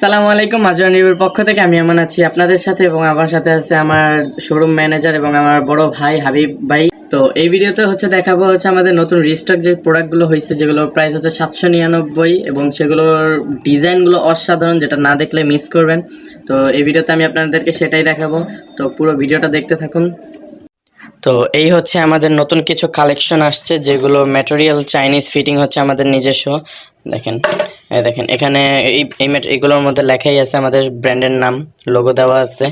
সালামু আলাইকুম, মাজরা নিউর পক্ষ থেকে আমি এমন আছি আপনাদের সাথে এবং আমার সাথে আছে আমার শোরুম ম্যানেজার এবং আমার বড় ভাই হাবিব ভাই। তো এই ভিডিওতে হচ্ছে দেখাবো হচ্ছে আমাদের নতুন রিস্টক যে প্রোডাক্টগুলো হয়েছে যেগুলো প্রাইস হচ্ছে সাতশো নিরানব্বই এবং সেগুলোর ডিজাইনগুলো অসাধারণ, যেটা না দেখলে মিস করবেন। তো এই ভিডিওতে আমি আপনাদেরকে সেটাই দেখাবো। তো পুরো ভিডিওটা দেখতে থাকুন। তো এই হচ্ছে আমাদের নতুন কিছু কালেকশন আসছে, যেগুলো ম্যাটেরিয়াল চাইনিজ ফিটিং হচ্ছে আমাদের নিজস্ব। দেখেন। দেখেন, এখানে এই এই এগুলোর মধ্যে লেখাই আছে আমাদের ব্র্যান্ডের নাম লোগো দেওয়া আছে।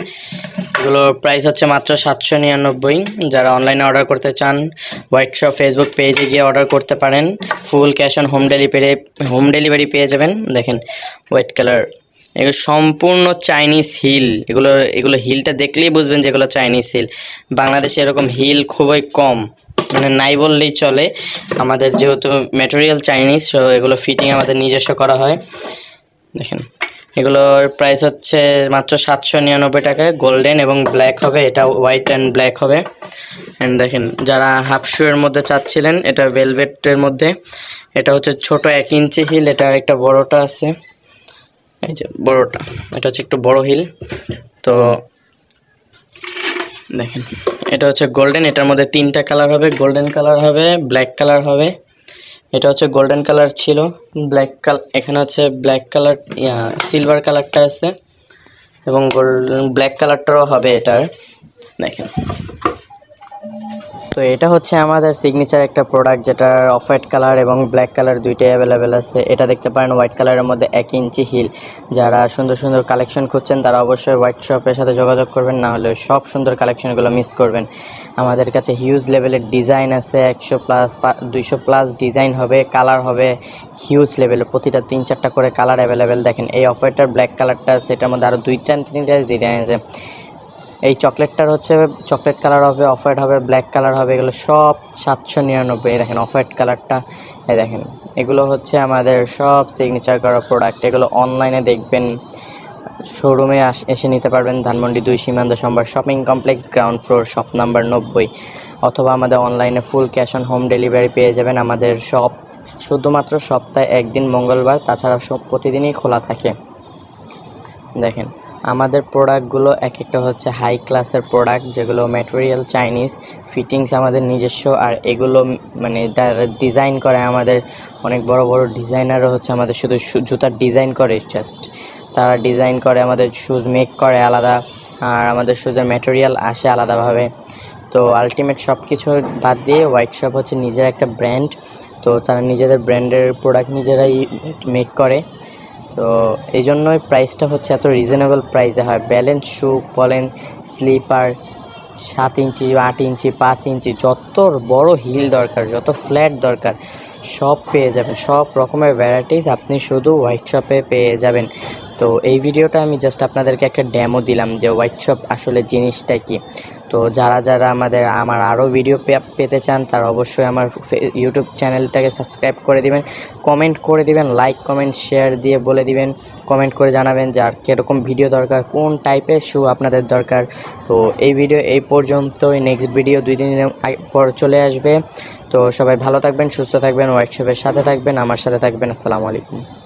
এগুলোর প্রাইস হচ্ছে মাত্র সাতশো নিরানব্বই, যারা অনলাইনে অর্ডার করতে চান শপ ফেসবুক পেজে গিয়ে অর্ডার করতে পারেন। Full cash on home delivery home delivery পেয়ে যাবেন, দেখেন হোয়াইট কালার এগুলো সম্পূর্ণ চাইনিজ হিল এগুলো এগুলো হিলটা দেখলেই বুঝবেন যে এগুলো চাইনিজ হিল বাংলাদেশে এরকম হিল খুবই কম। মানে নাই বললেই চলে। আমাদের যেহেতু ম্যাটেরিয়াল চাইনিজ সো এগুলো ফিটিং আমাদের নিজস্ব করা হয়। দেখেন, এগুলোর প্রাইস হচ্ছে মাত্র সাতশো নিরানব্বই টাকায় গোল্ডেন এবং ব্ল্যাক হবে, এটা হোয়াইট অ্যান্ড ব্ল্যাক হবে। অ্যান্ড দেখেন, যারা হাফ শুয়ের মধ্যে চাচ্ছিলেন, এটা ভেলভেটের মধ্যে। এটা হচ্ছে ছোট এক ইঞ্চি হিল এটা একটা বড়টা আছে। এই যে, বড়টা, এটা হচ্ছে একটু বড় হিল তো দেখেন, এটা হচ্ছে গোল্ডেন এটার মধ্যে তিনটা কালার হবে গোল্ডেন কালার হবে ব্ল্যাক কালার হবে। এটা হচ্ছে গোল্ডেন কালার ছিল ব্ল্যাক কালার এখানে হচ্ছে ব্ল্যাক কালার সিলভার কালারটা আছে। এবং গোল্ড ব্ল্যাক কালারটাও হবে এটার, দেখেন। তো এটা হচ্ছে আমাদের সিগনেচার একটা প্রোডাক্ট যেটার অফ হোয়াইট কালার এবং ব্ল্যাক কালার দুইটাই অ্যাভেলেবেল আছে। এটা দেখতে পারেন হোয়াইট কালারের মধ্যে এক ইঞ্চি হিল। যারা সুন্দর সুন্দর কালেকশন খুঁজছেন, তারা অবশ্যই হোয়াইট শপের সাথে যোগাযোগ করবেন, না হলে সব সুন্দর কালেকশনগুলো মিস করবেন। আমাদের কাছে হিউজ লেভেলের ডিজাইন আছে, একশো প্লাস দুইশো প্লাস ডিজাইন হবে কালার হবে হিউজ লেভেলের প্রতিটা তিন চারটা করে কালার অ্যাভেলেবেল দেখেন, এই অফ হোয়াইটার ব্ল্যাক কালারটা আছে, এটার মধ্যে আরও দুইটা তিনটা ডিজাইন আছে। এই চকলেটটার হচ্ছে চকলেট কালার হবে অফ হোয়াইট হবে, ব্ল্যাক কালার হবে, এগুলো সব সাতশো নিরানব্বই। দেখেন অফ হোয়াইট কালারটা, এই দেখেন। এগুলো হচ্ছে আমাদের সব সিগনেচার করা প্রোডাক্ট এগুলো অনলাইনে দেখবেন শোরুমে আস, এসে নিতে পারবেন। ধানমন্ডি, দুই Shimanto Shombhar shopping complex ground floor shop number নব্বই। অথবা আমাদের অনলাইনে full cash on home delivery পেয়ে যাবেন আমাদের শপ শুধুমাত্র সপ্তাহে একদিন মঙ্গলবার, তাছাড়া সব প্রতিদিনই খোলা থাকে। দেখেন আমাদের প্রোডাক্টগুলো এক একটা হচ্ছে হাই ক্লাসের প্রোডাক্ট, যেগুলো ম্যাটেরিয়াল চাইনিজ ফিটিংস আমাদের নিজস্ব, আর এগুলো মানে ডিজাইন করে আমাদের অনেক বড় বড় ডিজাইনারও হচ্ছে আমাদের শুধু জুতার ডিজাইন করে জাস্ট তারা ডিজাইন করে, আমাদের শুজ মেক করে আলাদা, আর আমাদের শুজের ম্যাটেরিয়াল আসে আলাদাভাবে। তো আলটিমেট সব কিছু বাদ দিয়ে হোয়াইট শপ হচ্ছে নিজের একটা ব্র্যান্ড তো তারা নিজেদের ব্র্যান্ডের প্রোডাক্ট নিজেরাই মেক করে। তো এই জন্যই প্রাইসটা হচ্ছে এত রিজনেবল প্রাইসে হয়। ব্যালেন্স শু বলেন স্লিপার সাত ইঞ্চি, আট ইঞ্চি, পাঁচ ইঞ্চি, যত বড় হিল দরকার, যত ফ্ল্যাট দরকার, সব পেয়ে যাবেন। সব রকমের ভ্যারাইটিস আপনি শুধু হোয়াইট শপে পেয়ে যাবেন। তো এই ভিডিওটা আমি জাস্ট আপনাদেরকে একটা ড্যামো দিলাম যে হোয়াইট শপ আসলে জিনিসটা কি। তো যারা যারা আমাদের, আমার আরও ভিডিও পেতে চান, তারা অবশ্যই আমার ইউটিউব চ্যানেলটাকে সাবস্ক্রাইব করে দিবেন। কমেন্ট করে দিবেন লাইক কমেন্ট শেয়ার দিয়ে বলে দিবেন। কমেন্ট করে জানাবেন যে আর কীরকম ভিডিও দরকার, কোন টাইপের শু আপনাদের দরকার। তো এই ভিডিও এই পর্যন্তই নেক্সট ভিডিও দুই দিন পর চলে আসবে। তো সবাই ভালো থাকবেন, সুস্থ থাকবেন হোয়াইট শপের সাথে থাকবেন, আমার সাথে থাকবেন, আসসালামু আলাইকুম।